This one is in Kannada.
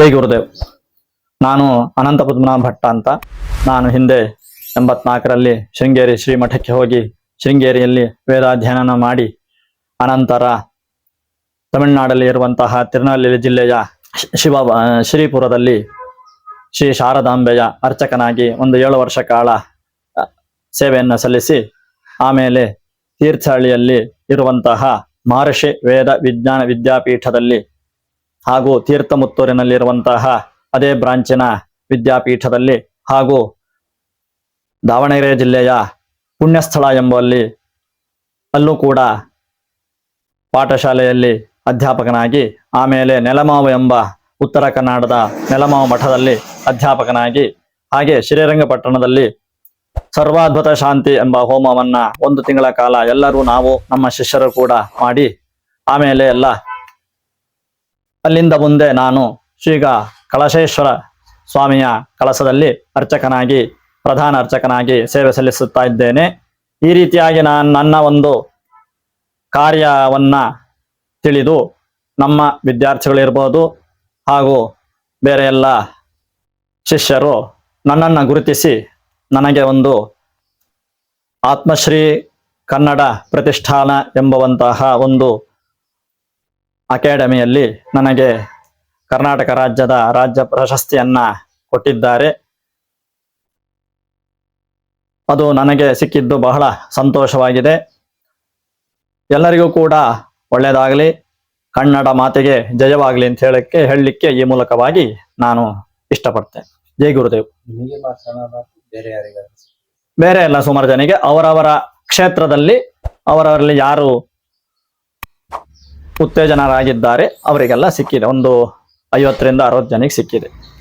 ಜೈ ಗುರುದೇವ್. ನಾನು ಅನಂತ ಪದ್ಮನಾಭ ಭಟ್ಟ ಅಂತ. ನಾನು ಹಿಂದೆ ಎಂಬತ್ನಾಲ್ಕರಲ್ಲಿ ಶೃಂಗೇರಿ ಶ್ರೀಮಠಕ್ಕೆ ಹೋಗಿ ಶೃಂಗೇರಿಯಲ್ಲಿ ವೇದಾಧ್ಯಯನ ಮಾಡಿ ಅನಂತರ ತಮಿಳುನಾಡಲ್ಲಿ ಇರುವಂತಹ ತಿರುನಲ್ವೇಲಿ ಜಿಲ್ಲೆಯ ಶಿವ ಶ್ರೀಪುರದಲ್ಲಿ ಶ್ರೀ ಶಾರದಾಂಬೆಯ ಅರ್ಚಕನಾಗಿ ಒಂದು ಏಳು ವರ್ಷ ಕಾಲ ಸೇವೆಯನ್ನು ಸಲ್ಲಿಸಿ ಆಮೇಲೆ ತೀರ್ಥಹಳ್ಳಿಯಲ್ಲಿ ಇರುವಂತಹ ಮಹರ್ಷಿ ವೇದ ವಿಜ್ಞಾನ ವಿದ್ಯಾಪೀಠದಲ್ಲಿ ಹಾಗೂ ತೀರ್ಥಮುತ್ತೂರಿನಲ್ಲಿರುವಂತಹ ಅದೇ ಬ್ರಾಂಚಿನ ವಿದ್ಯಾಪೀಠದಲ್ಲಿ ಹಾಗೂ ದಾವಣಗೆರೆ ಜಿಲ್ಲೆಯ ಪುಣ್ಯಸ್ಥಳ ಎಂಬಲ್ಲಿ ಅಲ್ಲೂ ಕೂಡ ಪಾಠಶಾಲೆಯಲ್ಲಿ ಅಧ್ಯಾಪಕನಾಗಿ, ಆಮೇಲೆ ನೆಲಮಾವು ಎಂಬ ಉತ್ತರ ಕನ್ನಡದ ನೆಲಮಾವು ಮಠದಲ್ಲಿ ಅಧ್ಯಾಪಕನಾಗಿ, ಹಾಗೆ ಶ್ರೀರಂಗಪಟ್ಟಣದಲ್ಲಿ ಸರ್ವಾದ್ಭುತ ಶಾಂತಿ ಎಂಬ ಹೋಮವನ್ನ ಒಂದು ತಿಂಗಳ ಕಾಲ ಎಲ್ಲರೂ ನಾವು ನಮ್ಮ ಶಿಷ್ಯರು ಕೂಡ ಮಾಡಿ, ಆಮೇಲೆ ಎಲ್ಲ ಅಲ್ಲಿಂದ ಮುಂದೆ ನಾನು ಶ್ರೀಗ ಕಳಶೇಶ್ವರ ಸ್ವಾಮಿಯ ಕಳಸದಲ್ಲಿ ಅರ್ಚಕನಾಗಿ, ಪ್ರಧಾನ ಅರ್ಚಕನಾಗಿ ಸೇವೆ ಸಲ್ಲಿಸುತ್ತಾ ಇದ್ದೇನೆ. ಈ ರೀತಿಯಾಗಿ ನಾನು ನನ್ನ ಒಂದು ಕಾರ್ಯವನ್ನ ತಿಳಿದು ನಮ್ಮ ವಿದ್ಯಾರ್ಥಿಗಳಿರ್ಬೋದು ಹಾಗೂ ಬೇರೆ ಎಲ್ಲ ಶಿಷ್ಯರು ನನ್ನನ್ನು ಗುರುತಿಸಿ ನನಗೆ ಒಂದು ಆತ್ಮಶ್ರೀ ಕನ್ನಡ ಪ್ರತಿಷ್ಠಾನ ಎಂಬುವಂತಹ ಒಂದು ಅಕಾಡೆಮಿಯಲ್ಲಿ ನನಗೆ ಕರ್ನಾಟಕ ರಾಜ್ಯದ ರಾಜ್ಯ ಪ್ರಶಸ್ತಿಯನ್ನ ಕೊಟ್ಟಿದ್ದಾರೆ. ಅದು ನನಗೆ ಸಿಕ್ಕಿದ್ದು ಬಹಳ ಸಂತೋಷವಾಗಿದೆ. ಎಲ್ಲರಿಗೂ ಕೂಡ ಒಳ್ಳೆಯದಾಗಲಿ ಕನ್ನಡ ಮಾತೆಗೆ ಜಯವಾಗಲಿ ಅಂತ ಹೇಳಕ್ಕೆ ಹೇಳಲಿಕ್ಕೆ ಈ ಮೂಲಕವಾಗಿ ನಾನು ಇಷ್ಟಪಡ್ತೇನೆ. ಜೈ ಗುರುದೇವ್. ಬೇರೆ ಎಲ್ಲ ಸುಮಾರು ಜನಿಗೆ ಅವರವರ ಕ್ಷೇತ್ರದಲ್ಲಿ ಅವರವರಲ್ಲಿ ಯಾರು ಉತ್ತೇಜನರಾಗಿದ್ದಾರೆ. ಅವರಿಗೆಲ್ಲ ಸಿಕ್ಕಿದೆ. ಒಂದು ಐವತ್ತರಿಂದ ಅರವತ್ತು ಜನಕ್ಕೆ ಸಿಕ್ಕಿದೆ.